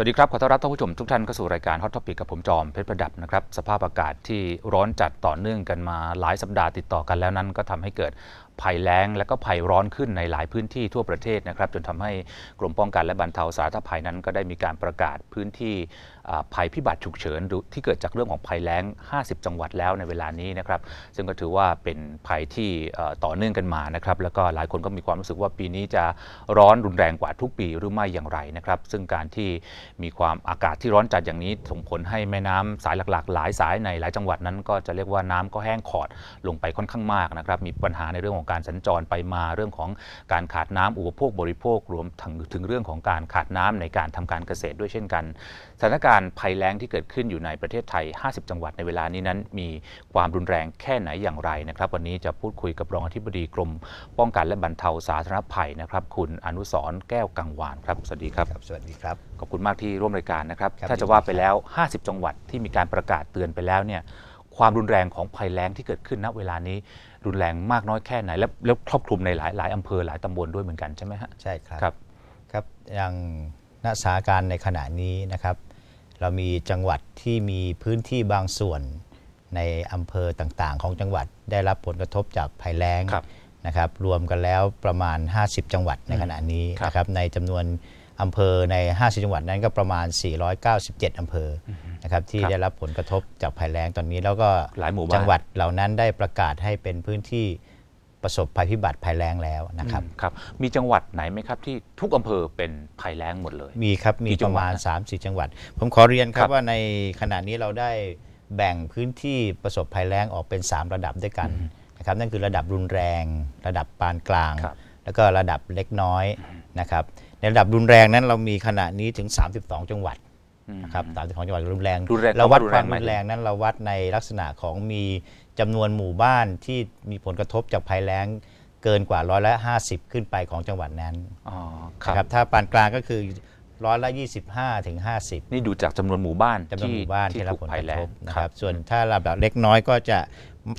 สวัสดีครับ ขอต้อนรับท่านผู้ชมทุกท่านเข้าสู่รายการ Hot Topic กับผมจอมเพชรประดับนะครับ สภาพอากาศที่ร้อนจัดต่อเนื่องกันมาหลายสัปดาห์ติดต่อกันแล้วนั้นก็ทำให้เกิดภัยแล้งและก็ภัยร้อนขึ้นในหลายพื้นที่ทั่วประเทศนะครับ จนทำให้กรมป้องกันและบรรเทาสาธารณภัยนั้น ก็ได้มีการประกาศพื้นที่ ภัยพิบัติฉุกเฉินที่เกิดจากเรื่องของภัยแล้ง 50 จังหวัดแล้วในเวลานี้นะครับ ซึ่งก็ถือว่าเป็นภัยที่ต่อเนื่องกันมานะครับ แล้วก็หลายคนก็มีความรู้สึกว่าปีนี้จะร้อนรุนแรงกว่าทุกปีหรือไม่อย่างไรนะครับ ซึ่งการที่มีความอากาศที่ร้อนจัดอย่างนี้ส่งผลให้แม่น้ำสายหลักๆ หลายสายในหลายจังหวัดนั้น ก็จะเรียกว่าน้ำก็แห้งขอดลงไปค่อนข้างมากนะครับ มีปัญหาในเรื่องของการสัญจรไปมาเรื่องของการขาดน้ำอุปโภคบริโภครวมถึงถึงเรื่องของการขาดน้ำในการทำการเกษตรด้วยเช่นกันสถานการณ์ภัยแล้งที่เกิดขึ้นอยู่ในประเทศไทย 50 จังหวัดในเวลานี้นั้นมีความรุนแรงแค่ไหนอย่างไรนะครับ วันนี้จะพูดคุยกับรองอธิบดีกรม ป้องกันและบรรเทาสาธารณภัยนะครับ คุณอนุสรณ์แก้วกังวานครับสวัสดีครับครับ สวัสดีครับ ขอบคุณมากที่ร่วมรายการนะครับครับ ถ้าจะว่าไปแล้ว 50 จังหวัดที่มีการประกาศเตือนไปแล้วเนี่ยความรุนแรงของภัยแล้งที่เกิดขึ้นณเวลานี้รุนแรงมากน้อยแค่ไหน และแล้วครอบคลุมในหลายหลายอำเภอหลายตำบลด้วยเหมือนกันใช่ไหมฮะใช่ครับครับครับอย่างณสถานการณ์ในขณะนี้นะครับ เรามีจังหวัดที่มีพื้นที่บางส่วนในอำเภอต่างๆ ของจังหวัดได้รับผลกระทบจากภัยแล้งครับนะครับรวมกันแล้วประมาณ 50 จังหวัดในขณะนี้ครับนะครับในจำนวนอำเภอใน 50 จังหวัดนั้นก็ประมาณ 497 อำเภออนะครับที่ครับได้รับผลกระทบจากภัยแล้งตอนนี้ แล้วก็หลายหมู่บ้านจังหวัดเหล่านั้นได้ประกาศให้เป็นพื้นที่ ประสบภัยพิบัติภัยแล้งแล้วนะครับอืมครับ มีจังหวัดไหนไหมครับที่ทุกอำเภอเป็นภัยแล้งหมดเลย มีครับมีกี่จัปงระหวัดมาณฮะ3 4 จังหวัด ผมขอเรียนคครัรับบว่าในขณะนี้เราได้แบ่งพื้นที่ประสบภัยแล้งออกเป็น 3 ระดับด้วยกันนะครับนั่นคือระดับรุนแรง ระดับปานกลางครับแล้วก็ระดับเล็กน้อยนะครับในระดับรุนแรงนั้นเรามีขณะนี้ถึง 32 จังหวัดอืม นะครับ32จังหวัดรุนแรงรุนแรงเราวัดคำว่ารุนคแรวางมหมายรุถึงนแรงนั้นเราวัดในลักษณะของมีจำนวนหมู่บ้านที่มีผลกระทบจากภัยแล้งเกินกว่าร้อยละ50ขึ้นไปของจังหวัดนั้นอ๋อคนะครัรับบถ้าปานกลางก็คือร้อยละ 25 ถึง 50 นี่ดูจากจำนวนหมู่บ้านจำนวนหมู่บ้านที่รับถูผกลภัยกระแล้ทงบนะครับส่วนถ้าระดับเล็กน้อยก็จะ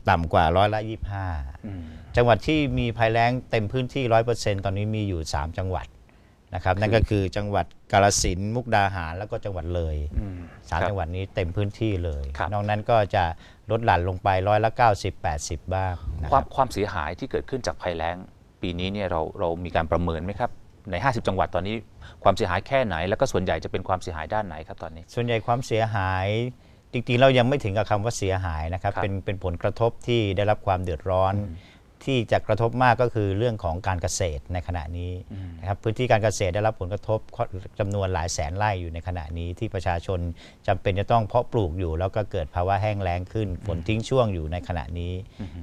ต่ำกว่าร้อยละ 25อืมจังหวัดที่มีภัยแล้งเต็มพื้นที่ 100%ตอนนี้มีอยู่ 3 จังหวัด นะครับนั่นก็คือจังหวัดกาฬสินธุ์มุกดาหารแล้วก็จังหวัดเลยอืมสามครับจังหวัดนี้เต็มพื้นที่เลยครับนอกนั้นก็จะลดหลั่นลงไปร้อยละ 90 80 บ้างนะคควารัมบความเสียหายที่เกิดขึ้นจากภัยแล้ง ปีนี้เนี่ยเราเรามีการประเมินไหมครับใน 50 จังหวัดตอนนี้ความเสียหายแค่ไหน แล้วก็ส่วนใหญ่จะเป็นความเสียหายด้านไหนครับตอนนี้ ส่วนใหญ่ความเสียหายจริงๆเรายังไม่ถึงกับคำว่าเสียหายนะครับครับเป็นเป็นผลกระทบที่ได้รับความเดือดร้อน ที่จะกระทบมากก็คือเรื่องของการเกษตรในขณะนี้นะครับพื้นที่การเกษตรได้รับผลกระทบจำนวนหลายแสนไร่อยู่ในขณะนี้ที่ประชาชนจำเป็นจะต้องเพาะปลูกอยู่ แล้วก็เกิดภาวะแห้งแล้งขึ้นฝนทิ้งช่วงอยู่ในขณะนี้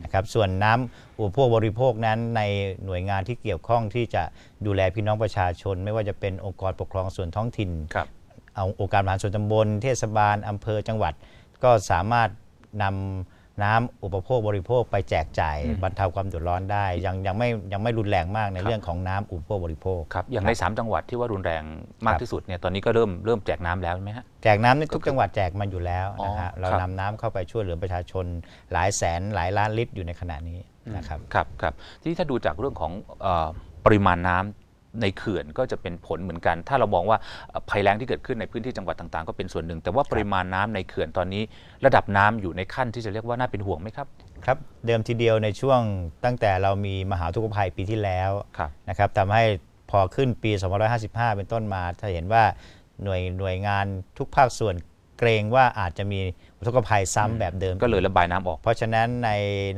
นะครับส่วนน้ำอุปโภคบริโภคนั้นในหน่วยงานที่เกี่ยวข้องที่จะดูแลพี่น้องประชาชน ไม่ว่าจะเป็นองค์กรปกครองส่วนท้องถิ่นครับเอาองค์การบริหารส่วนตำบล เทศบาลอำเภอจังหวัด ก็สามารถนำ น้ำอุปโภคบริโภคไปแจกจ่ายบรรเทาความเดือดร้อนได้ ยังยังไม่ยังไม่รุนแรงมากในครับเรื่องของน้ำอุปโภคบริโภคครับอย่างใน 3 จังหวัดที่ว่ารุนแรงมากครับที่สุดเนี่ยตอนนี้ก็เริ่มเริ่มแจกน้ำแล้วใช่ไหมฮะแจกน้ำในทุกจังหวัดแจกมันอยู่แล้วนะอ๋ฮะอเราครับนำน้ำเข้าไปช่วยเหลือประชาชน หลายแสนหลายล้านลิตรอยู่ในขณะนี้นะครับครับครับที่ถ้าดูจากเรื่องของเออปริมาณน้ำ ในเขื่อนก็จะเป็นผลเหมือนกัน ถ้าเรามองว่าเอ่อภัยแล้งที่เกิดขึ้นในพื้นที่จังหวัดต่างๆ ก็เป็นส่วนหนึ่ง แต่ว่าปริมาณน้ำในเขื่อนตอนนี้ ระดับน้ำอยู่ในขั้นที่จะเรียกว่าน่าเป็นห่วงไหมครับครับเดิมทีเดียวในช่วงตั้งแต่เรามีมหาทุกภัยปีที่แล้วครับนะครับทำให้พอขึ้นปี 2555 เป็นต้นมา ถ้าเห็นว่าหน่วยหน่วยงานทุกภาคส่วนเกรงว่าอาจจะมีอุทกภัยซ้ำแบบเดิม ก็เลยระบายน้ำออก เพราะฉะนั้นใน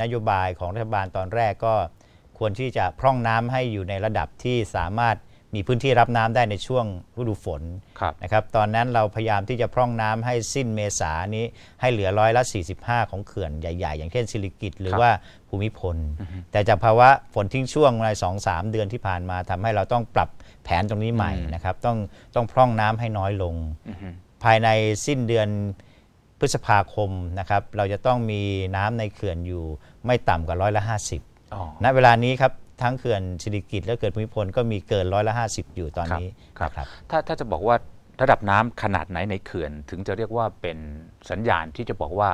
นโยบายของรัฐบาลตอนแรกก็ ควรที่จะพร่องน้ำให้อยู่ในระดับที่สามารถมีพื้นที่รับน้ำได้ในช่วงฤดูฝนครับนะครับ ตอนนั้นเราพยายามที่จะพร่องน้ำให้สิ้นเมษานี้ให้เหลือร้อยละ 45 ของเขื่อนใหญ่ ๆ อย่างเช่นสิริกิตหรือว่าภูมิพล แต่จากภาวะฝนทิ้งช่วงใน2-3เดือนที่ผ่านมาทำให้เราต้องปรับแผนตรงนี้ใหม่อืมนะครับ ต้องต้องพร่องน้ำให้น้อยลงอือฮึภายในสิ้นเดือนพฤษภาคมนะครับ เราจะต้องมีน้ำในเขื่อนอยู่ไม่ต่ำกว่าร้อยละ 50อ๋อ ณเวลานี้ครับทั้งเขื่อนสิริกิตและเขื่อนภูมิพลก็มีเกินร้อยละ50อยู่ตอนนี้ครับนะครับถ้าถ้าจะบอกว่าระดับน้ำขนาดไหนในเขื่อน ถึงจะเรียกว่าเป็นสัญญาณที่จะบอกว่า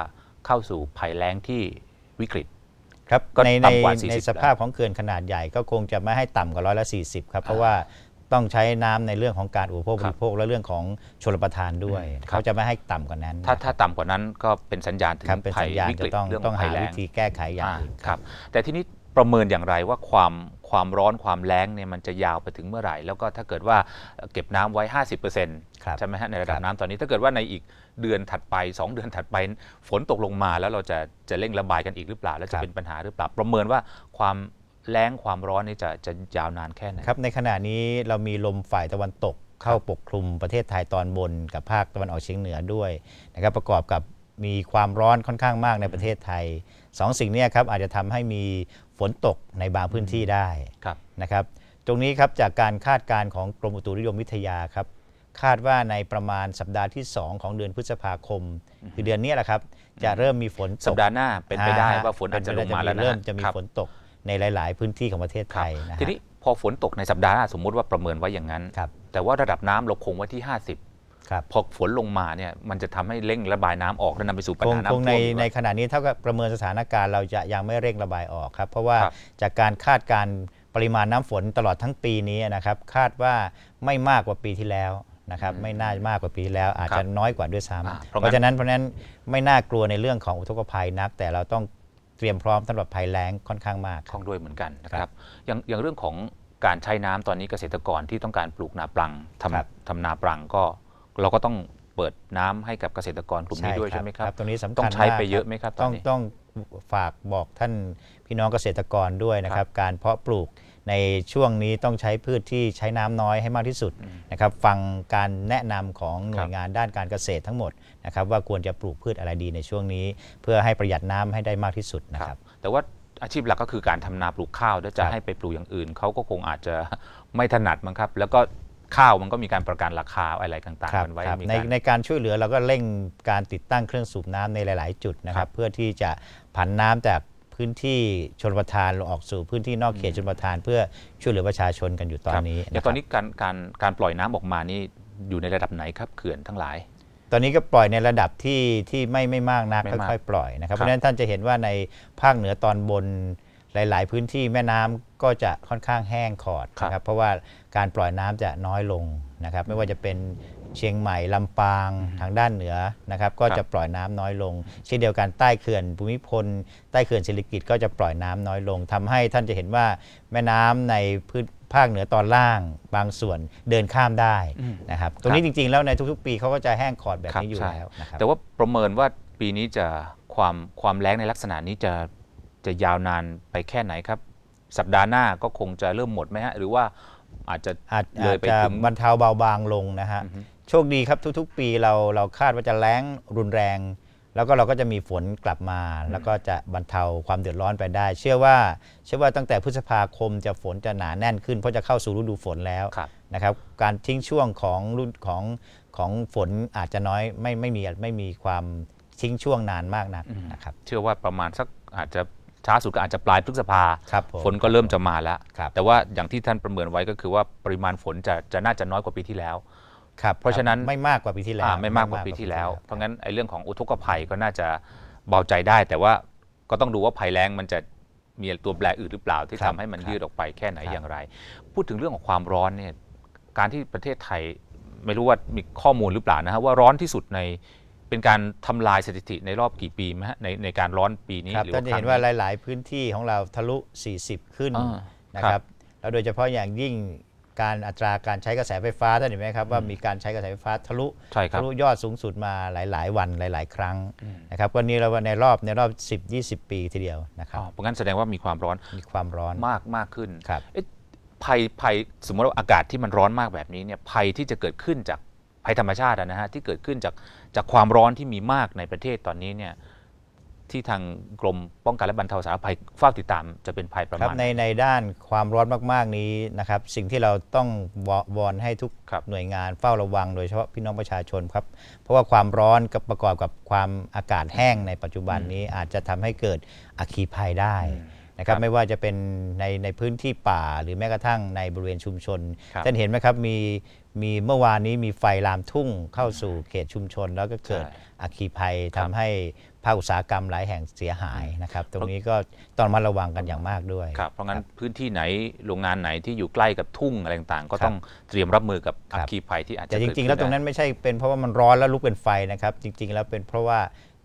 เข้าสู่ภัยแล้งที่วิกฤตครับก็ในในต่ำกว่า40ในสภาพของเขื่อนขนาดใหญ่ก็คงจะไม่ให้ต่ำกว่าร้อยละ40ครับเพราะว่าต้องใช้น้ำในเรื่องของการอุปโภคครับบริโภคและเรื่องของชลประทานด้วยอืมครับเขาจะไม่ให้ต่ำกว่านั้น ถ้าถ้าต่ำกว่านั้นก็เป็นสัญญาณถึงครับเป็นภัสัยญญาณวิกจะฤตต้องเรื่องขต้อองงหาภัยแล้วิงธีแก้ไขอย่างอ่าอื่นครับ แต่ทีนี้ ประเมินอย่างไรว่าความความร้อนความแล้งเนี่ยมันจะยาวไปถึงเมื่อไหร่ แล้วก็ถ้าเกิดว่าเก็บน้ำไว้ 50%ครับใช่ไหมฮะในระดัครับบน้ำตอนนี้ ถ้าเกิดว่าในอีกเดือนถัดไป 2 เดือนถัดไป ฝนตกลงมาแล้วเราจะจะเร่งระบายกันอีกหรือเปล่า แล้วจะเป็นปัญหาหรือเปล่า ประเมินว่าความแล้งความร้อนนี่จะจะยาวนานแค่ไหนครับในขณะนี้เรามีลมฝ่ายตะวันตกเข้าปกคลุมประเทศไทยตอนบนกับภาคตะวันออกเฉียงเหนือด้วยนะครับประกอบกับมีความร้อนค่อนข้างมากในประเทศไทยสองสิ่งเนี้ครับอาจจะทำให้มี ฝนตกในบางพื้นที่ได้ครับนะครับ ตรงนี้ครับจากการคาดการณ์ของกรมอุตุนิยมวิทยาครับ คาดว่าในประมาณสัปดาห์ที่ 2 ของเดือนพฤษภาคม คือเดือนนี้แหละครับ จะเริ่มมีฝนตกสัปดาห์หน้าเป็นไปได้อ่ฮว่าฝนอาจจะลงมาแล้วนะเริ่มจะมีครับฝนตกในหลาย ๆ พื้นที่ของประเทศคไทรับยนะฮะทีนี้พอฝนตกในสัปดาห์หน้าสมมุติว่าประเมินไว้อย่างนั้นครับแต่ว่าระดับน้ำเราคงไว้ที่ 50ครับ พอฝนลงมาเนี่ยมันจะทำให้เร่งระบายน้ำออกและนำไปสู่ปัญคงหาน้ำคท่วงมในหรือเปล่าในขณะนี้เท่ากับประเมินสถานการณ์เราจะยังไม่เร่งระบายออกครับ เพราะว่าครับจากการคาดการณ์ปริมาณน้ำฝนตลอดทั้งปีนี้นะครับ คาดว่าไม่มากกว่าปีที่แล้วนะครับไม่น่ามากกว่าปีที่แล้วอาจจะน้อยกว่าด้วยซ้อ่าำเพราะงั้นเพราะฉะนั้นเพราะฉะนั้นไม่น่ากลัวในเรื่องของอุทกภัยนัก แต่เราต้องเตรียมพร้อมสำหรับภัยแล้งค่อนข้างมากคข้รับองด้วยเหมือนกันนะคครัรับบอย่างอย่างเรื่องของการใช้น้ำตอนนี้เกษตรกรที่ต้องการปลูกนาปรังทครับำทำนาปรังก็ เราก็ต้องเปิดน้ำให้กับเกษตรกรกลุ่มนี้ด้วยใช่ไหมครับตรงนี้สำคัญต้องใช้ไปมากเยอะไหมครับตต้ออนงนี้ต้องฝากบอกท่านพี่น้องเกษตรกรด้วยนะครับ การเพาะปลูกในช่วงนี้ต้องใช้พืชที่ใช้น้ำน้อยให้มากที่สุดนะครับ ฟังการแนะนำของหน่วยงานด้านการเกษตรทั้งหมดนะครับว่าควรจะปลูกพืชอะไรดีในช่วงนี้ เพื่อให้ประหยัดน้ำให้ได้มากที่สุดนะคครัรับบแต่ว่าอาชีพหลักก็คือการทำนาปลูกข้าวแล้วจะครับให้ไปปลูกอย่างอื่นเขาก็คงอาจจะไม่ถนัดมั้งครับ แล้วก็ ข้าวมันก็มีการประกันราคาอะไรต่างครัๆบกันไว้ครับมีในการในการช่วยเหลือเราก็เร่งการติดตั้งเครื่องสูบน้ำในหลาย ๆ จุดนะคครัรับบเพื่อที่จะผันน้ำจากพื้นที่ชนประทานลงออกสู่พื้นที่นอกเขตชนประทาน เพื่อช่วยเหลือประชาชนกันอยู่ตอนครับนี้อย่างะตอนครับนี้การการการปล่อยน้ำออกมานี่อยู่ในระดับไหนครับเขื่อนทั้งหลายตอนนี้ก็ปล่อยในระดับที่ที่ไม่ไม่มากนักไม่มากค่อยๆปล่อยนะครับครับเพราะฉะนั้นท่านจะเห็นว่าในภาคเหนือตอนบน หลาย ๆ พื้นที่แม่น้ำก็จะค่อนข้างแห้งขอดนะครับเพราะว่าการปล่อยน้ำจะน้อยลงนะครับไม่ว่าจะเป็นเชียงใหม่ลำปางทางด้านเหนือนะครับก็จะปล่อยน้ำน้อยลง เช่นเดียวกันใต้เขื่อนภูมิพล ใต้เขื่อนศิริกิติ์ก็จะปล่อยน้ำน้อยลงทำให้ท่านจะเห็นว่าแม่น้ำในพื้นภาคเหนือตอนล่างบางส่วนเดินข้ามได้นะครับตรงนี้จริง ๆ แล้วในทุกๆ ปีเขาก็จะแห้งขอดแบบครับนี้อยู่ใช่แล้วนะครับแต่ว่าประเมินว่าปีนี้จะความความแรงในลักษณะนี้จะ จะยาวนานไปแค่ไหนครับ สัปดาห์หน้าก็คงจะเริ่มหมดไหมฮะ หรือว่าอาจจะอาจเลอายจไปจะถึงบรรเทาเบาบางลงนะฮะ โชคดีครับทุกๆ ปีเราเราคาดว่าจะแล้งรุนแรง แล้วก็เราก็จะมีฝนกลับมา แล้วก็จะบรรเทาความเดือดร้อนไปได้ เชื่อว่าเชื่อว่าตั้งแต่พฤษภาคมจะฝนจะหนาแน่นขึ้น เพราะจะเข้าสู่ฤดูฝนแล้วครับนะครับ การทิ้งช่วงของรุ่นของของฝนอาจจะน้อยไม่ไม่มีไม่มีความทิ้งช่วงนานมากนักนะครับ เชื่อว่าประมาณสักอาจจะ ช้าสุดก็อาจจะปลายพฤษภาครับผมฝนก็เริ่มจะมาแล้ว ครับ แต่ว่าอย่างที่ท่านประเมินไว้ก็คือว่าปริมาณฝนจะจะน่าจะน้อยกว่าปีที่แล้ว ครับเพราะฉะนั้น ไม่มากกว่าปีที่แล้วอ่าไม่มากกว่าปีที่แล้ว เพราะงั้นไอ้เรื่องของอุทกภัยก็น่าจะเบาใจได้ แต่ว่าก็ต้องดูว่าภัยแล้งมันจะมีตัวแปรอื่นหรือเปล่าที่ทำให้มันยืดออกไปแค่ไหนอย่างไร พูดถึงเรื่องของความร้อนเนี่ยการที่ประเทศไทยไม่รู้ว่ามีข้อมูลหรือเปล่านะฮะว่าร้อนที่สุดใน เป็นการทำลายสถิติในรอบกี่ปีไหมฮะในในการร้อนปีนี้ครับหรือท่าว่านจะเห็นว่าหลาย ๆ พื้นที่ของเราทะลุ 40 ขึ้นอ่านะคครัรับบแล้วโดยเฉพาะอย่างยิ่งการอัตราการใช้กระแสไฟฟ้าท่านเห็นไหมครับว่ามีการใช้กระแสไฟฟ้าทะลุใช่ครับทะลุยอดสูงสุดมาหลาย ๆ วันหลาย ๆ ครั้งนะครับวันนี้เราว่าในรอบในรอบ 10-20 ปีทีเดียวนะครับอ๋อเพราะงั้นแสดงว่ามีความร้อนมีความร้อนมากมากขึ้นครับเอ๊ะภัยภัยสมมติว่าอากาศที่มันร้อนมากแบบนี้เนี่ยภัยที่จะเกิดขึ้นจาก ภัยธรรมชาติอะนะฮะที่เกิดขึ้นจากจากความร้อนที่มีมากในประเทศตอนนี้เนี่ยที่ทางกรมป้องกันและบรรเทาสาธารณภัยเฝ้าติดตามจะเป็นภัยประครับมาณในในด้านความร้อนมาก ๆ นี้นะครับ สิ่งที่เราต้องวอวอนให้ทุกครับหน่วยงานเฝ้าระวังโดยเฉพาะพี่น้องประชาชนครับ เพราะว่าความร้อนกับประกอบกับความอากาศแห้งในปัจจุบันนี้อาจจะทำให้เกิดอัคคีภัยได้นะครัครับบไม่ว่าจะเป็นในในพื้นที่ป่าหรือแม้กระทั่งในบริเวณชุมชนครับท่านเห็นไหมครับมี มีเมื่อวานนี้มีไฟลามทุ่งเข้าสู่เขตชุมชน แล้วก็เกิดใช่อัคคีภัยครัทำบให้ภาคอุตสาหกรรมหลายแห่งเสียหายนะครับ ตรงนี้ก็ต้องมาระวังกันอย่างมากด้วยครับเพราะงั้นพื้นที่ไหนโรงงานไหนที่อยู่ใกล้กับทุ่งอะไรต่างๆ ก็ครับต้องเตรียมรับมือกับครัอับคคีภัยที่อาจจะแต่จเกิดริงๆขึ้แล้วตรงนั้นได้ไม่ใช่เป็นเพราะว่ามันร้อนแล้วลุกเป็นไฟนะครับ จริง ๆ แล้วเป็นเพราะว่า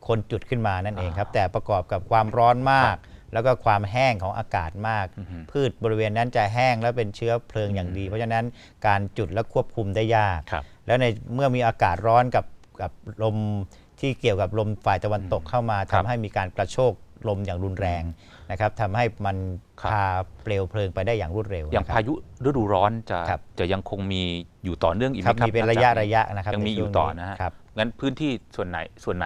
คนจุดขึ้นมานั่นเองครับ แต่ประกอบกับความร้อนมาก แล้วก็ความแห้งของอากาศมาก พืชบริเวณนั้นจะแห้งแล้วเป็นเชื้อเพลิงอย่างดี เพราะฉะนั้นการจุดและควบคุมได้ยากครับแล้วในเมื่อมีอากาศร้อนกับกับลมที่เกี่ยวกับลมฝ่ายตะวันตกเข้ามาครัทำบให้มีการกระโชกลมอย่างรุนแรงนะครับทำให้มันครับพาเปลวเพลิงไปได้อย่างรวดเร็ว อย่างนะครับพายุฤดูร้อนจะครับจะยังคงมีอยู่ต่อเนื่องอีกไหคมรับครับมีเป็นหลัระงยะจากระยะนะครับยังมีในอยู่ช่วต่อนะฮะครับงั้นพื้นที่ส่วนไหนส่วนไหน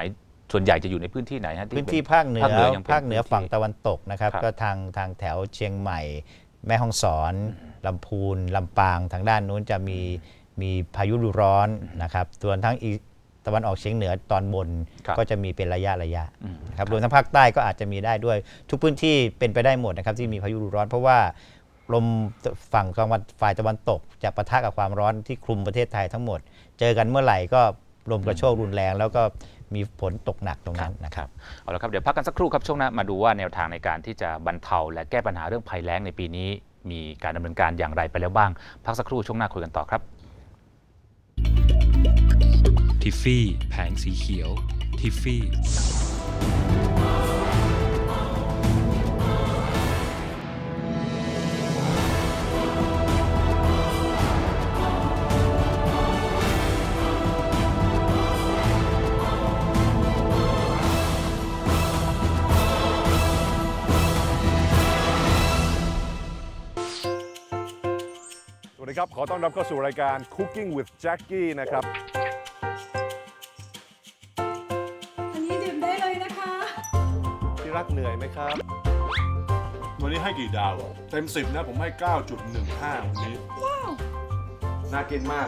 ส่วนใหญ่จะอยู่ในพื้นที่ไหนฮะพื้นที่เป็ภาคเหนือภาคเหนือยังเป็นภาคเหนือพื้นที่ฝั่งตะวันตกนะครับครับ ก็ทางทางแถวเชียงใหม่ แม่ฮ่องสอนลำพูนลำปางทางด้านนู้นจะมีมีพายุฤดูร้อนนะครับส่วนทั้งอีตะวันออกเฉียงเหนือตอนบนครับก็จะมีเป็นระยะระยะอืมนะครับรวมทั้งภาคใต้ก็อาจจะมีได้ด้วย ทุกพื้นที่เป็นไปได้หมดนะครับที่มีพายุฤดูร้อน เพราะว่าลมฝั่งตะวันฝ่ายตะวันตก จะปะทะกับความร้อนที่คลุมประเทศไทยทั้งหมด เจอกันเมื่อไหร่ก็ลมกระโชกรุนแรง แล้วก็ มีฝนตกหนักตรงนั้นนะครับเอาละครับเดี๋ยวพักกันสักครู่ครับช่วงหน้ามาดูว่าแนวทางในการที่จะบรรเทา และแก้ปัญหาเรื่องภัยแล้งในปีนี้ มีการดำเนินการอย่างไรไปแล้วบ้าง พักสักครู่ช่วงหน้าคุยกันต่อครับทิฟฟี่แผงสีเขียวทิฟฟี่ ดีครับ ขอต้อนรับเข้าสู่รายการ Cooking with Jackie นะครับ อันนี้ดื่มได้เลยนะคะ ที่รักเหนื่อยไหมครับ วันนี้ให้กี่ดาวอะเต็ม 10 นะ ผมให้ 9.15 วันนี้ ว้าว น่ากินมาก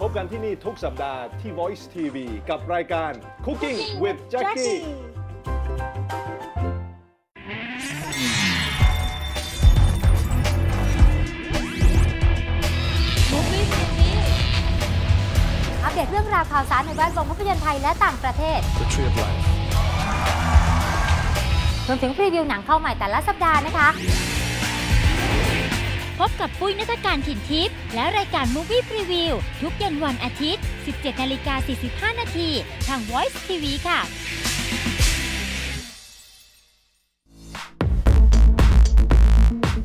พบกันที่นี่ทุกสัปดาห์ที่ Voice TV กับรายการ Cooking with Jackie รื่องราวข่าวสารในแวดวงภาพยนตร์ไทยและต่างประเทศ The Tree of Life รวมถึงพรีวิวหนังเข้าใหม่แต่ละสัปดาห์นะคะ พบกับปุ้ยนัฐการถิ่นทิพย์และรายการ Movie Preview ทุกเย็นวันอาทิตย์ 17 นาฬิกา 45 นาที ทาง Voice TV ค่ะ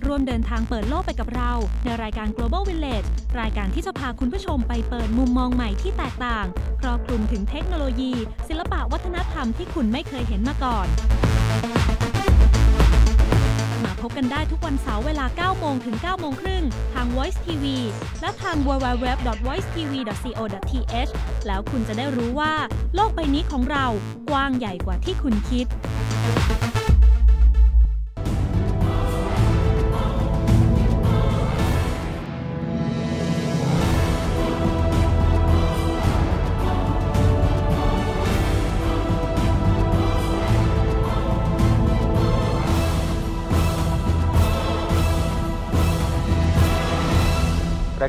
ร่วมเดินทางเปิดโลกไปกับเรา ในรายการ Global Village รายการที่จะพาคุณผู้ชมไปเปิดมุมมองใหม่ที่แตกต่าง ครอบคลุมถึงเทคโนโลยี ศิลปะวัฒนธรรมที่คุณไม่เคยเห็นมาก่อน มาพบกันได้ทุกวันเสาร์เวลา 9 โมงถึง 9 โมงครึ่ง ทาง Voice TV และทาง www.voicetv.co.th แล้วคุณจะได้รู้ว่า โลกใบนี้ของเรากว้างใหญ่กว่าที่คุณคิด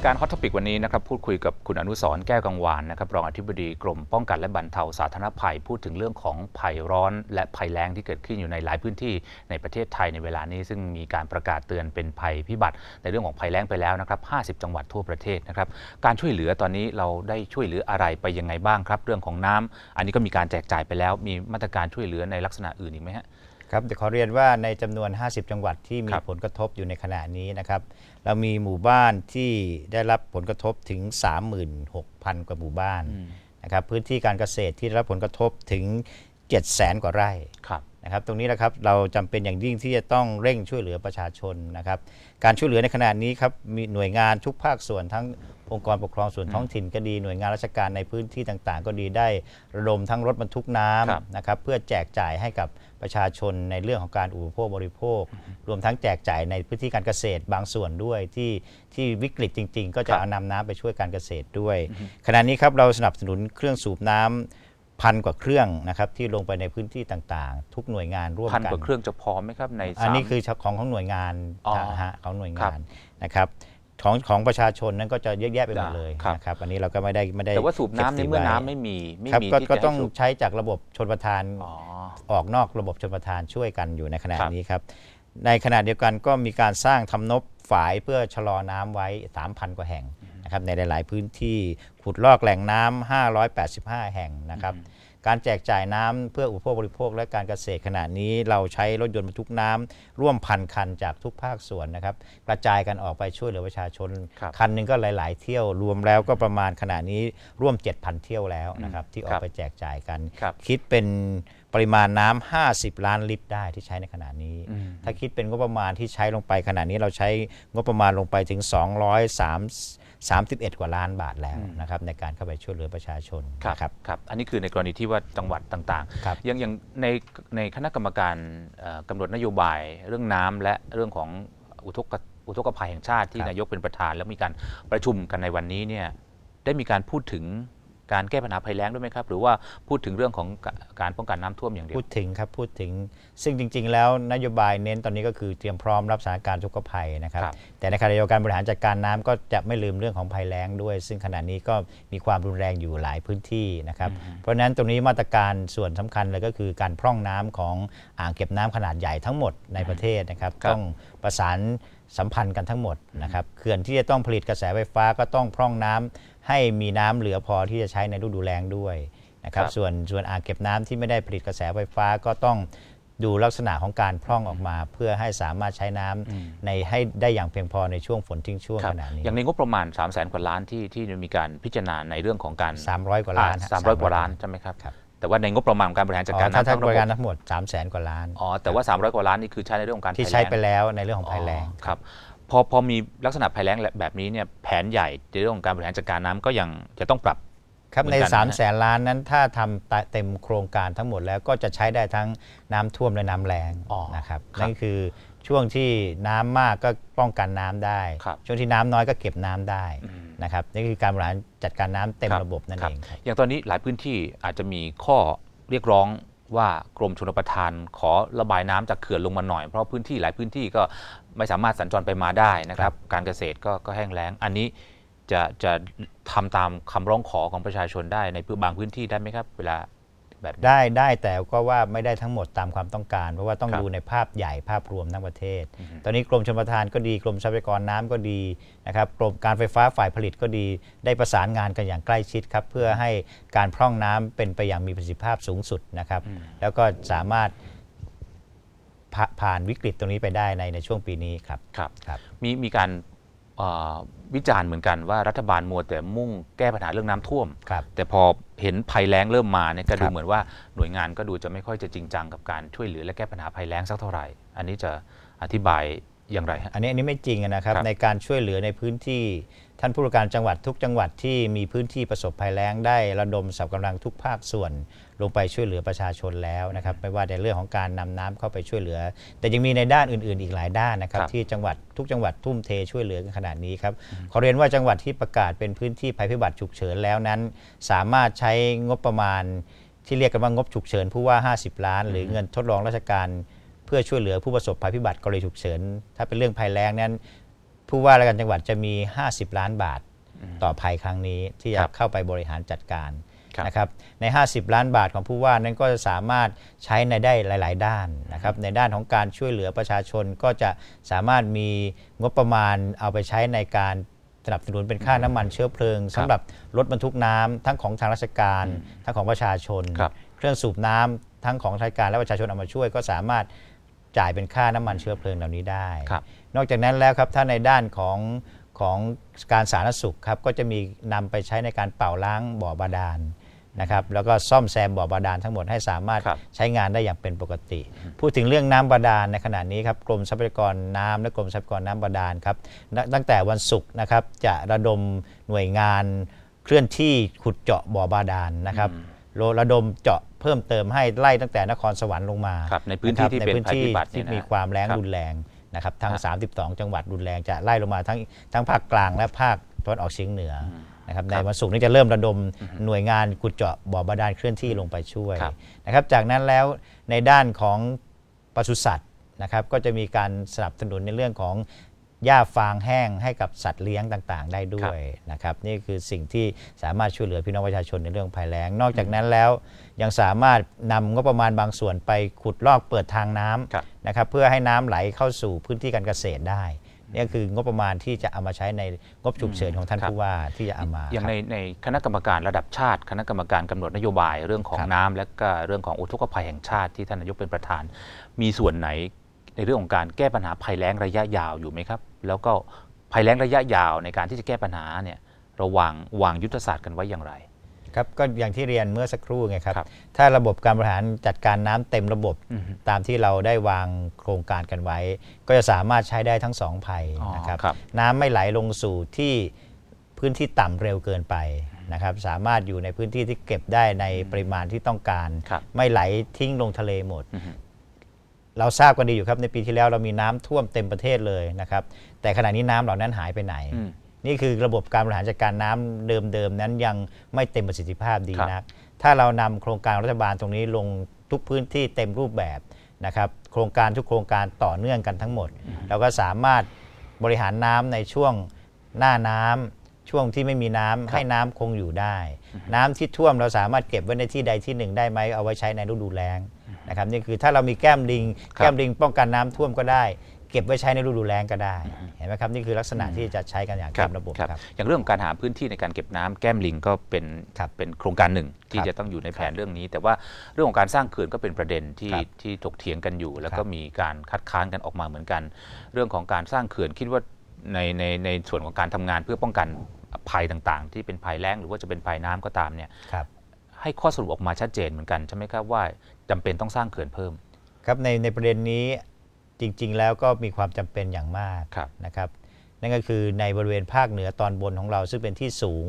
ายการ Hot Topic วันนี้นะครับพูดคุยกับคุณอนุสรณ์แก้วกังวานนะครับรองอธิบดีกรมป้องกันและบรรเทาสาธารณภัย พูดถึงเรื่องของภัยร้อนและภัยแล้งที่เกิดขึ้นอยู่ในหลายพื้นที่ในประเทศไทยในเวลานี้ซึ่งมีการประกาศเตือนเป็นภัยพิบัติ ในเรื่องของภัยแล้งไปแล้วนะครับ 50 จังหวัดทั่วประเทศนะครับการช่วยเหลือตอนนี้เราได้ช่วยเหลืออะไรไปยังไงบ้างครับ เรื่องของน้ำอันนี้ก็มีการแจกจ่ายไปแล้ว มีมาตรการช่วยเหลือในลักษณะอื่นอีกไหมฮะครับเดี๋ยวขอเรียนว่าในจำนวน 50 จังหวัดที่มีครับผลกระทบอยู่ในขณะนี้นะครับ เรามีหมู่บ้านที่ได้รับผลกระทบถึง 36,000 กว่าหมู่บ้านนะครับพื้นที่การเกษตรที่ได้รับผลกระทบถึง 700,000กว่าไร่ครับนะครับตรงนี้นะครับเราจำเป็นอย่างยิ่งที่จะต้องเร่งช่วยเหลือประชาชนนะครับการช่วยเหลือในขณะนี้ครับมีหน่วยงานทุกภาคส่วนทั้งองค์กรปกครองส่วนท้องถิ่นก็ดีหน่วยงานราชการในพื้นที่ต่างๆ ก็ดีได้ระดมทั้งรถบรรทุกน้ครับำนะครับเพื่อแจกจ่ายให้กับ ประชาชนในเรื่องของการอุปโภคบริโภค รวมทั้งแจกจ่ายในพื้นที่การเกษตรบางส่วนด้วยที่ที่วิกฤตจริง ๆ ก็คจะรับเอานำน้ำไปช่วยการเกษตรด้วย ขณะนี้ครับเราสนับสนุนเครื่องสูบน้ำพันกว่าเครื่องนะครับที่ลงไปในพื้นที่ต่างๆ ทุกหน่วยงานร่วมพันกันกว่าเครื่องจะพอไหมครับในอันนี้สามคือของของหน่วยงานอ๋อนะฮะของหน่วยครังานบนะครับ ของของประชาชนนั้นก็จะเยอะแยะไปหมดเลยครับนะครับอันนี้เราก็ไม่ได้ไม่ได้แต่ว่าสูบน้ำในก็บเมื่อไว้น้ำไม่มีไม่ครับมีก็ที่ก็จะต้องให้สูบใช้จากระบบชนประทานอ๋อออกนอกระบบชนประทานช่วยกันอยู่ในขณะครับนี้ครับในขณะเดียวกันก็มีการสร้างทำนบฝายเพื่อชะลอน้ำไว้ 3,000 กว่าแห่งนะครับในหลาย ๆ พื้นที่ขุดลอกแหล่งน้ำ585 แห่งนะครับ การแจกจ่ายน้ำเพื่ออุปโภคบริโภค และการเกษตรขณะนี้ เราใช้รถยนต์บรรทุกน้ำร่วมพันคันจากทุกภาคส่วนนะครับกระจายกันออกไปช่วยเหลือประชาชนครับคันหนึ่งก็หลาย ๆ เที่ยวรวมแล้วก็ประมาณขณะนี้ร่วม 7,000 เที่ยวแล้วนะครับที่ออกไปแจกจ่ายกันครับคิดเป็นปริมาณน้ำ50 ล้านลิตรได้ที่ใช้ในขณะนี้อืมถ้าคิดเป็นงบประมาณที่ใช้ลงไปขณะนี้เราใช้งบประมาณลงไปถึง 231 กว่าล้านบาทแล้วนะครับในการเข้าไปช่วยเหลือประชาชนครับนะครับครับอันนี้คือในกรณีที่ว่าจังหวัดต่างครับๆอย่างอย่างในในคณะกรรมการเอ่อกำหนดนโยบายเรื่องน้ำและเรื่องของอุทกอุทกภัยแห่งชาติที่ครับนายกเป็นประธาน แล้วมีการประชุมกันในวันนี้เนี่ยได้มีการพูดถึง การแก้ปัญหาภัยแล้งด้วยไหมครับ หรือว่าพูดถึงเรื่องของกะการป้องกันน้ำท่วมอย่างเดียวพูดถึงครับพูดถึงซึ่งจริง ๆ แล้วนโยบายเน้นตอนนี้ก็คือเตรียมพร้อมรับสถานการณ์ทุกขภัยนะครับครับ แต่ในขณะเดียวกันบริหารจัดการน้ำก็จะไม่ลืมเรื่องของภัยแล้งด้วย ซึ่งขณะนี้ก็มีความรุนแรงอยู่หลายพื้นที่นะครับเพราะฉะนั้นตรงนี้มาตรการส่วนสำคัญเลยก็คือการพร่องน้ำของอ่างเก็บน้ำขนาดใหญ่ทั้งหมดในประเทศนะครับครับต้องประสานสัมพันธ์กันทั้งหมดนะครับเขื่อนที่จะต้องผลิตกระแสไฟฟ้าก็ต้องพร่องน้ำ ให้มีน้ำเหลือพอที่จะใช้ในฤดูแล้งด้วยนะครับครับส่วนส่วนอ่างเก็บน้ำที่ไม่ได้ผลิตกระแสไฟฟ้าก็ต้องดูลักษณะของการพร่องออกมา เพื่อให้สามารถใช้น้ำในให้ได้อย่างเพียงพอในช่วงฝนทิ้งช่วงครับขณะนี้ อย่างในงบประมาณ 3 0 0แสนกว่าล้านที่ที่มีการพิจารณาในเรื่องของการ 300 กว่าล้านฮะสามร้อยกว่าล้านใช่ไหมครับครับ แต่ว่าในงบประมาณของการบริหารจัดอ๋การอถ้าน้ำถ้าทั้งบระริบการบทั้งหมด 3 0 0แสนกว่าล้าน อ๋อ แต่ว่า 300 กว่าล้านนี่คือใช้ในเรื่องของการที่ภัยใช้แล้งไปแล้วในเรื่องของภัยแล้งอ๋อครับ พอพอมีลักษณะภัยแล้งแบบนี้เนี่ยแผนใหญ่ในเรื่องของการบริหารจัดการน้ำก็ยังจะต้องปรับครับเหมืในอนกัน3 0 0นะแสนล้านนั้นถ้าทำตะเต็มโครงการทั้งหมดแล้วก็จะใช้ได้ทั้งน้ำท่วมและน้ำแรงอ๋อนะครับครับนั่นคือช่วงที่น้ำมากก็ป้องกันน้ำได้ครับช่วงที่น้ำน้อยก็เก็บน้ำได้อืมนะครับนี่คือการบริหารจัดการน้ำเต็มคระบบนั่นคเองครับอย่างตอนนี้หลายพื้นที่อาจจะมีข้อเรียกร้อง ว่ากรมชลประทานขอระบายน้ำจากเขื่อนลงมาหน่อย เพราะพื้นที่หลายพื้นที่ก็ไม่สามารถสัญจรไปมาได้นะครับ การเกษตรก็ก็แห้งแล้ง อันนี้จะจะทำตามคำร้องขอของประชาชนได้ในพื้นบางพื้นที่ได้ไหมครับ เวลา แบบนี้ ได้ได้แต่ก็ว่าไม่ได้ทั้งหมดตามความต้องการ เพราะว่าต้องครับดูในภาพใหญ่ภาพรวมทั้งประเทศตอนนี้กรมชลประทานก็ดีกรมทรัพยากรน้ำก็ดีนะครับกรมการไฟฟ้าฝ่ายผลิตก็ดี ได้ประสานงานกันอย่างใกล้ชิดครับเพื่อให้การพร่องน้ำเป็นไปอย่างมีประสิทธิภาพสูงสุดนะครับแล้วก็สามารถผ่าผ่านวิกฤตตรงนี้ไปได้ในในช่วงปีนี้ครับครับ ครับ มีมีการเอ่อ วิจารณ์เหมือนกันว่ารัฐบาลมัวแต่มุ่งแก้ปัญหาเรื่องน้ำท่วมครับแต่พอเห็นภัยแล้งเริ่มมาเนี่ยก็คดูรับเหมือนว่าหน่วยงานก็ดูจะไม่ค่อยจะจริงจังกับการช่วยเหลือและแก้ปัญหาภัยแล้งสักเท่าไหร่ อันนี้จะอธิบายอย่างไรฮะอันนี้อันนี้ไม่จริงนะครับครับในการช่วยเหลือในพื้นที่ท่านผู้ว่าการจังหวัดทุกจังหวัดที่มีพื้นที่ประสบภัยแล้งได้ระดมสับกำลังทุกภาคส่วน ลงไปช่วยเหลือประชาชนแล้วนะครับไม่ว่าในเรื่องของการนำน้ำเข้าไปช่วยเหลือ แต่ยังมีในด้านอื่น ๆ อีกหลายด้านนะครับครับที่จังหวัดทุกจังหวัดทุ่มเทช่วยเหลือกันขนาดนี้ครับขอเรียนว่าจังหวัดที่ประกาศเป็นพื้นที่ภัยพิบัติฉุกเฉินแล้วนั้น สามารถใช้งบประมาณ ที่เรียกกันว่างบฉุกเฉินผู้ว่า 50 ล้าน หรือเงินทดลองราชการ เพื่อช่วยเหลือผู้ประสบภัยพิบัติกรณีฉุกเฉินถ้าเป็นเรื่องภัยแล้งนั้นผู้ว่าราชการจังหวัดจะมี 50 ล้านบาทต่อภัยครั้งนี้ที่คจะรับเข้าไปบริหารจัดการครับ นะครับใน 50 ล้านบาทของผู้ว่านั้นก็จะสามารถใช้ในได้หลาย ๆ ด้านนะครับในด้านของการช่วยเหลือประชาชนก็จะสามารถมีงบประมาณเอาไปใช้ในการสนับสนุนเป็นค่าน้ำมันเชื้อเพลิงสำหรับรถบรรทุกน้ำทั้งของทางราชการ ทั้งของประชาชนครับเครื่องสูบน้ำทั้งของราชการและประชาชนเอามาช่วย ก็สามารถจ่ายเป็นค่าน้ำมันเชื้อเพลิงเหล่านี้ได้ครับนอกจากนั้นแล้วครับถ้าในด้านของของการสาธารณสุขครับก็จะมีนำไปใช้ในการเป่าล้างบ่อบาดาล นะครับแล้วก็ซ่อมแซมบ่อบาดาลทั้งหมดให้สามารถครับใช้งานได้อย่างเป็นปกติ พูดถึงเรื่องน้ำบาดาลในขณะนี้ครับกรมทรัพยากรน้ำและกรมทรัพยากรน้ำบาดาลครับณตั้งแต่วันศุกร์นะครับจะระดมหน่วยงานเคลื่อนที่ขุดเจาะบ่อบาดาลนะครับโลระดมเจาะเพิ่มเติมให้ไล่ตั้งแต่นครสวรรค์ลงมาครับในพื้นที่ะครับที่ในเป็นพื้นที่ภัยพิบัติเนี่ยที่นะมีความแรงครับรุนแรงนะครับทั้งฮะ32 จังหวัดรุนแรงจะไล่ลงมาทั้งทั้งภาคกลางและภาคตะวันออกเฉียงเหนืออ นะครับในวันศุกร์นี้จะเริ่มระดมหน่วยงานขุดเจาะบ่อบาดาลเคลื่อนที่ลงไปช่วยครับนะครับจากนั้นแล้วในด้านของปศุสัตว์นะครับก็จะมีการสนับสนุนในเรื่องของหญ้าฟางแห้งให้กับสัตว์เลี้ยงต่างๆ ได้ด้วยนะครับนี่คือสิ่งที่สามารถช่วยเหลือพี่น้องประชาชนในเรื่องภัยแล้ง นอกจากนั้นแล้วยังสามารถนำงบประมาณบางส่วนไปขุดลอกเปิดทางน้ครับำนะครับเพื่อให้น้ำไหลเข้าสู่พื้นที่การเกษตรได้ นี่คืองบประมาณที่จะเอามาใช้ในงบฉุกเฉินของท่านครับผู้ว่าที่จะเอามาอย่างครับในในคณะกรรมการระดับชาติ คณะกรรมการกำหนดนโยบายเรื่องของครับน้ำและก็เรื่องของอุทกภัยแห่งชาติที่ท่านนายกเป็นประธาน มีส่วนไหนในเรื่องของการแก้ปัญหาภัยแล้งระยะยาวอยู่ไหมครับ แล้วก็ภัยแล้งระยะยาวในการที่จะแก้ปัญหาเนี่ยเราวางวางยุทธศาสตร์กันไว้อย่างไร ครับก็อย่างที่เรียนเมื่อสักครู่ไงครับครับถ้าระบบการบริหารจัดการน้ำเต็มระบบอือฮึตามที่เราได้วางโครงการกันไว้ ก็จะสามารถใช้ได้ทั้งสองภัยอ๋อนะครับครับน้ำไม่ไหลลงสู่ที่พื้นที่ต่ำเร็วเกินไปนะครับสามารถอยู่ในพื้นที่ที่เก็บได้ในปริมาณที่ต้องการครับไม่ไหลทิ้งลงทะเลหมดอือฮึเราทราบกันดีอยู่ครับในปีที่แล้วเรามีน้ำท่วมเต็มประเทศเลยนะครับแต่ขณะนี้น้ำเหล่านั้นหายไปไหนอืม นี่คือระบบการบริหารจัดการน้ำเดิมๆนั้นยังไม่เต็มประสิทธิภาพดีครับนัก ถ้าเรานำโครงการรัฐบาลตรงนี้ลงทุกพื้นที่เต็มรูปแบบนะครับ โครงการทุกโครงการต่อเนื่องกันทั้งหมด เราก็สามารถบริหารน้ำในช่วงหน้าน้ำช่วงที่ไม่มีน้ำให้น้ำคงอยู่ได้ น้ำที่ท่วมเราสามารถเก็บไว้ในที่ใดที่หนึ่งได้ไหมเอาไว้ใช้ในฤดูแล้งนะครับนี่คือถ้าเรามีแก้มลิงครับแก้มลิงป้องกันน้ำท่วมก็ได้ เก็บไว้ใช้ในฤดูแล้งก็ได้ เห็นไหมครับนี่คือลักษณะที่จะใช้กันอย่างเต็มระบบครับอย่างเรื่องของการหาพื้นที่ในการเก็บน้ำแก้มลิงก็เป็นครับเป็นโครงการหนึ่งที่ครับจะต้องอยู่ในแผนครับเรื่องนี้ แต่ว่าเรื่องของการสร้างเขื่อนก็เป็นประเด็นที่ครับที่ถกเถียงกันอยู่ แล้วครับก็มีการคัดค้านกันออกมาเหมือนกัน เรื่องของการสร้างเขื่อนคิดว่าในในในส่วนของการทำงานเพื่อป้องกันภัยต่างๆ ที่เป็นภัยแล้งหรือว่าจะเป็นภัยน้ำก็ตามเนี่ยครับให้ข้อสรุปออกมาชัดเจนเหมือนกันใช่ไหมครับว่าจำเป็นต้องสร้างเขื่อนเพิ่ม ครับในในประเด็นนี้ จริง ๆ แล้วก็มีความจำเป็นอย่างมากครับนะครับ นั่นก็คือในบริเวณภาคเหนือตอนบนของเราซึ่งเป็นที่สูง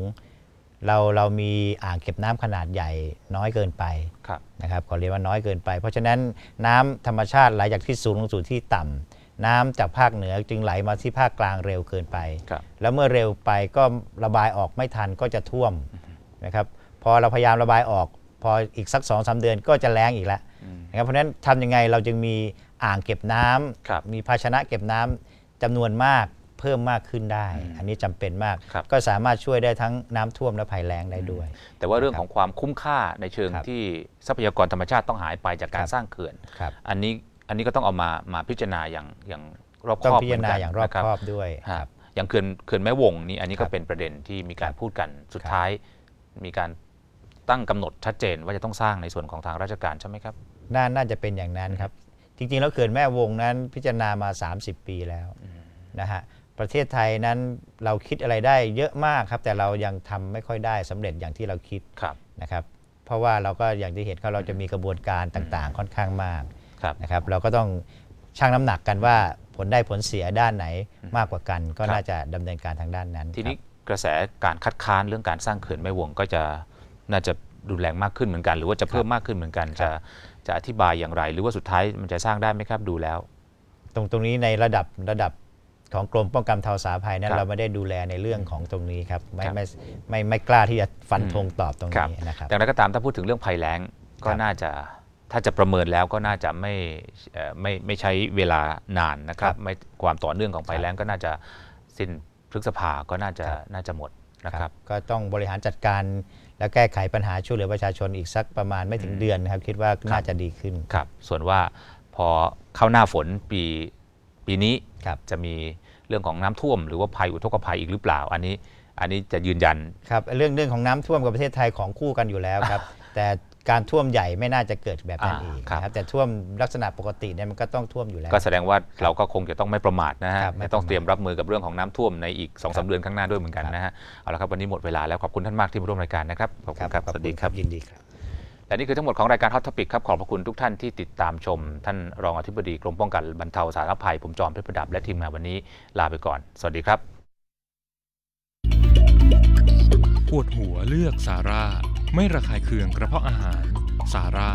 เราเรามีอ่างเก็บน้ำขนาดใหญ่น้อยเกินไปครับนะครับขอเรียนว่าน้อยเกินไป เพราะฉะนั้นน้ำธรรมชาติไหลจากที่สูงลงสู่ที่ต่ำน้ำจากภาคเหนือจึงไหลมาที่ภาคกลางเร็วเกินไปครับแล้วเมื่อเร็วไปก็ระบายออกไม่ทันก็จะท่วมนะครับพอเราพยายามระบายออกพออีกสัก2อสเดือนก็จะแล้งอีกแล้วนะครับเพราะฉะนั้นทำยังไงเราจึงมี อ่างเก็บน้ำครับมีภาชนะเก็บน้ำจำนวนมากเพิ่มมากขึ้นได้ อันนี้จำเป็นมากครับก็สามารถช่วยได้ทั้งน้ำท่วมและภัยแล้งได้ด้วย แต่ว่าเรื่องของความคุ้มค่าในเชิงครับที่ทรัพยากรธรรมชาติต้องหายไปจากการครับสร้างเขื่อนครับอันนี้อันนี้ก็ต้องเอามามาพิจารณาอย่างอย่างรอบคต้องอบพิจารณาเหมืนกันอย่างรอบนะคอบด้วยฮะครับอย่างเขื่อนเขื่อนแม่วงนี่อันนี้ครัก็บเป็นประเด็นที่มีการครับพูดกันสุดครับท้าย มีการตั้งกำหนดชัดเจนว่าจะต้องสร้างในส่วนของทางราชการใช่ไหมครับน่าน่าจะเป็นอย่างนั้นครับ จริงๆ แล้วเขื่อนแม่วงนั้นพิจารณามา 30 ปีแล้วนะฮะประเทศไทยนั้นเราคิดอะไรได้เยอะมากครับ แต่เรายังทำไม่ค่อยได้สำเร็จอย่างที่เราคิดครับนะครับเพราะว่าเราก็อย่างที่เห็นเขาเราจะมีกระบวนการต่างๆ ค่อนข้างมากครับนะครับเราก็ต้องชั่งน้ำหนักกันว่าผลได้ผลเสียด้านไหนมากกว่ากัน ก็ครับน่าจะดำเนินการทางด้านนั้น ทีนี้ครับกระแสการคัดค้านเรื่องการสร้างเขื่อนแม่วงก็จะน่าจะรุนแรงมากขึ้นเหมือนกัน หรือว่าจะเพิ่มมากขึ้นเหมือนกันจะ จะอธิบายอย่างไร หรือว่าสุดท้ายมันจะสร้างได้ไหมครับดูแล้ว ตรงตรงนี้ในระดับระดับของกรมป้องกันเทาสาภัยนั้คนรับเราไม่ได้ดูแลในเรื่องของตรงนี้ครับไม่ครับไม่ไม่ไม่กล้าที่จะฟันธงตอบตรงครับนี้นะครับอย่างไรก็ตามถ้าพูดถึงเรื่องภัยแล้งก็ครับน่าจะถ้าจะประเมินแล้วก็น่าจะไม่เอ่อไม่ไม่ใช้เวลานานนะครับไม่ความต่อเนื่องของภัยแล้งก็น่าจะสิ้นพฤษภาก็น่าจะน่าจะหมดนะครับ ก็ต้องบริหารจัดการ และแก้ไขปัญหาช่วยเหลือประชาชนอีกสักประมาณไม่ถึงเดือนนะครับ คิดว่าน่าจะดีขึ้นครับ ส่วนว่าพอเข้าหน้าฝนปีปีนี้ครับจะมีเรื่องของน้ำท่วม หรือว่าภัยอุทกภัยอีกหรือเปล่า อันนี้อันนี้จะยืนยันครับเรื่องเรื่องของน้ำท่วมกับประเทศไทยของคู่กันอยู่แล้วครับ แต่ การท่วมใหญ่ไม่น่าจะเกิดแบบนั้นอ่าอีกครับนะครับแต่ท่วมลักษณะปกติเนี่ยมันก็ต้องท่วมอยู่แล้ว ก็แสดงว่าเราก็คงจะต้องไม่ประมาทนะฮะครับไม่ไม่ต้องประมาทเตรียมรับมือกับเรื่องของน้ำท่วมในอีก2อครัสาบเดือนข้างหน้าด้วยเหมือนกันนะฮะเอาละครับวันนี้หมดเวลาแล้วขอบคุณท่านมากที่มาร่วมรายการนะครับขอบคุณครับขอสวัสดีณครับยินดีครับและนี่คือทั้งหมดของรายการ Hot Topic ครับขอบพระคุณทุกท่านที่ติดตามชม ท่านรองอธิบดีกรมป้องกันบรรเทาสาธารณภัยผมจอมเพชรประดับและทีมงานวันนี้ลาไปก่อน สวัสดีครับปวดหัวเลือกซาร่า ไม่ระคายเคืองกระเพาะอาหาร สาร่า